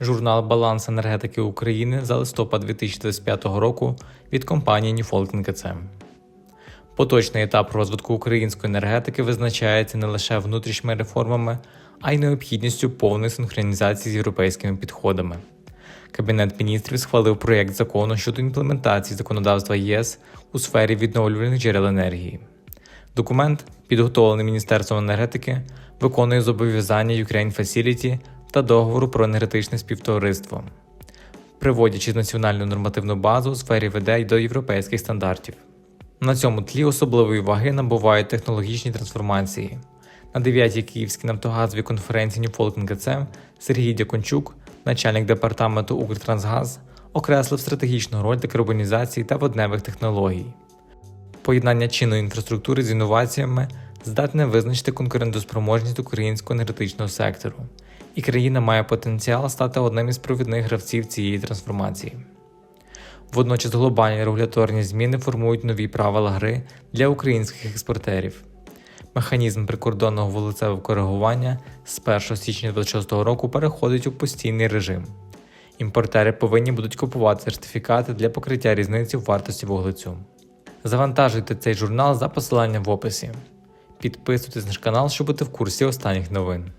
Журнал Баланс енергетики України за листопад 2025 року від компанії Newfolk НКЦ. Поточний етап розвитку української енергетики визначається не лише внутрішніми реформами, а й необхідністю повної синхронізації з європейськими підходами. Кабінет міністрів схвалив проєкт закону щодо імплементації законодавства ЄС у сфері відновлювальних джерел енергії. Документ, підготовлений Міністерством енергетики, виконує зобов'язання Ukraine Facility та договору про енергетичне співтовариство, приводячи національну нормативну базу у сфері й до європейських стандартів. На цьому тлі особливої ваги набувають технологічні трансформації. На 9-й Київській нафтогазовій конференції Ньюфолк НКЦ Сергій Дякончук, начальник департаменту Укртрансгаз, окреслив стратегічну роль декарбонізації та водневих технологій. Поєднання чинної інфраструктури з інноваціями здатне визначити конкурентоспроможність українського енергетичного сектору, і країна має потенціал стати одним із провідних гравців цієї трансформації. Водночас глобальні регуляторні зміни формують нові правила гри для українських експортерів. Механізм прикордонного вулицевого коригування з 1 січня 2026 року переходить у постійний режим. Імпортери повинні будуть купувати сертифікати для покриття різниці в вартості вуглецю. Завантажуйте цей журнал за посиланням в описі. Підписуйтесь на наш канал, щоб бути в курсі останніх новин.